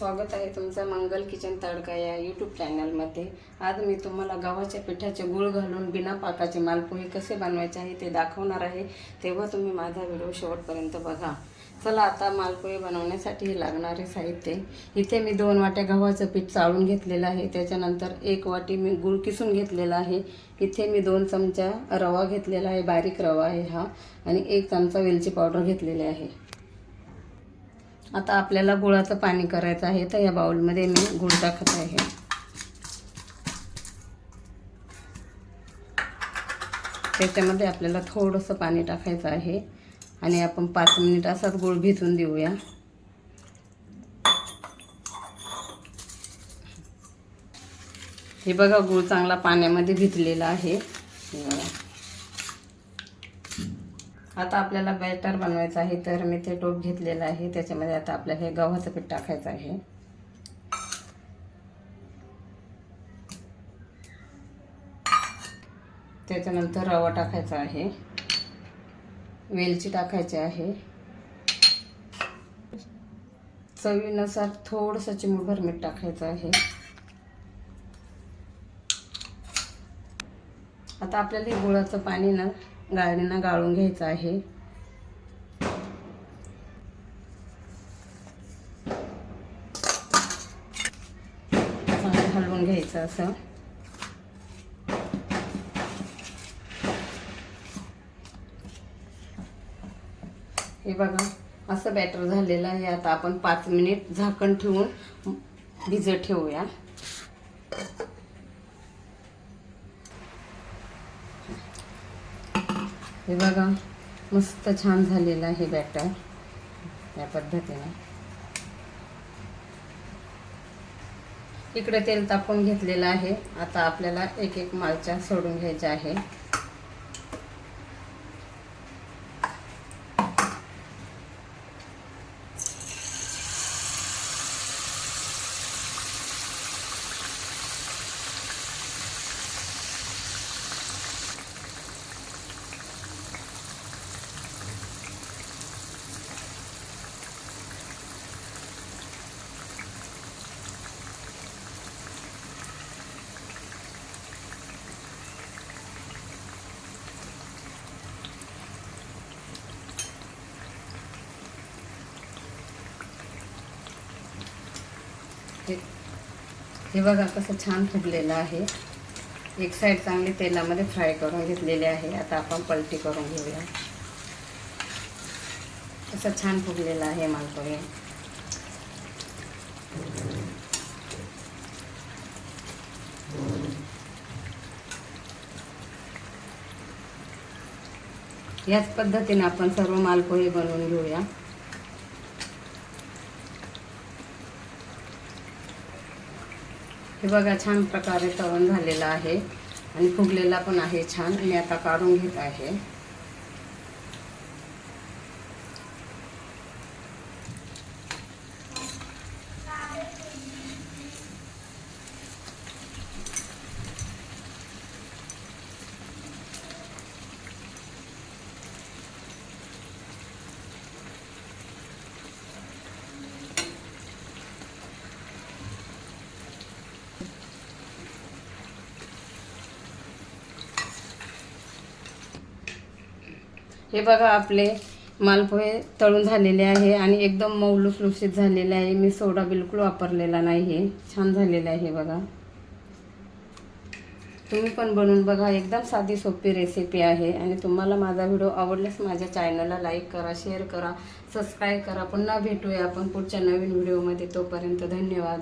स्वागत आहे तुमचं मंगल किचन तडका या यूट्यूब चॅनलमध्ये आज मी तुम्हाला गव्हाच्या पिठाचे गुळ घालून बिना पाकाचे मालपोहे कसे बनवायचे आहे ते दाखवणार आहे. तेव्हा तुम्ही माझा व्हिडिओ शेवटपर्यंत बघा. चला आता मालपोहे बनवण्यासाठी लागणारे साहित्य. इथे मी दोन वाट्या गव्हाचं पीठ चाळून घेतलेलं आहे. त्याच्यानंतर एक वाटी मी गुळ किसून घेतलेला आहे. इथे मी दोन चमचा रवा घेतलेला आहे. बारीक रवा आहे हा. आणि एक चमचा वेलची पावडर घेतलेली आहे. आता आपल्याला गुळाचं पाणी करायचं आहे तर या बाउलमध्ये मी गुळ टाकत आहे. त्याच्यामध्ये आपल्याला थोडंसं पाणी टाकायचं आहे. आणि आपण पाच मिनिट असाच गुळ भिजून देऊया. हे बघा गुळ चांगला पाण्यामध्ये भिजलेला आहे. आता आपल्याला बॅटर बनवायचं आहे तर मी ते टोप घेतलेलं आहे. त्याच्यामध्ये आता आपल्याला हे गव्हाचं पीठ टाकायचं आहे. त्याच्यानंतर रवा टाकायचा आहे. वेलची टाकायची आहे. चवीनुसार थोडंसं चिमूटभर मीठ टाकायचं आहे. आता आपल्याला हे गुळाचं पाणी ना गाळणीनं गाळून घ्यायचं आहे. हलवून घ्यायचं असं. हे बघा असं बॅटर झालेलं आहे. आता आपण पाच मिनिट झाकण ठेवून भिजत ठेवूया. हे बघा मस्त छान झालेलं आहे बॅटर या पद्धतीने. इकडे तेल तापून घेतलेलं आहे. आता आपल्याला एक एक मालच्या सोडून घ्यायच्या आहे. हे बघा कसं छान फुगलेलं आहे. एक साईड चांगली तेलामध्ये फ्राय करून घेतलेली आहे. आता आपण पलटी करून घेऊया. असं छान फुगलेलं आहे मालपोहे याच पद्धतीने आपण सर्व मालपोहे बनवून घेऊया. हे बघा छान प्रकारे तळण झालेलं आहे आणि फुगलेला पण आहे छान. मी आता काढून घेत आहे. हे बघा आपले मालपोहे तळून झालेले आहे आणि एकदम मऊ लुसलुशीत झालेले आहे. मी सोडा बिलकुल वापरलेला नाही आहे. छान झालेला आहे बघा. तुम्ही पण बनवून बघा. एकदम साधी सोपी रेसिपी आहे. आणि तुम्हाला माझा व्हिडिओ आवडल्यास माझ्या चॅनलला लाईक करा शेअर करा सबस्क्राईब करा. पुन्हा भेटूया आपण पुढच्या नवीन व्हिडिओमध्ये तोपर्यंत धन्यवाद.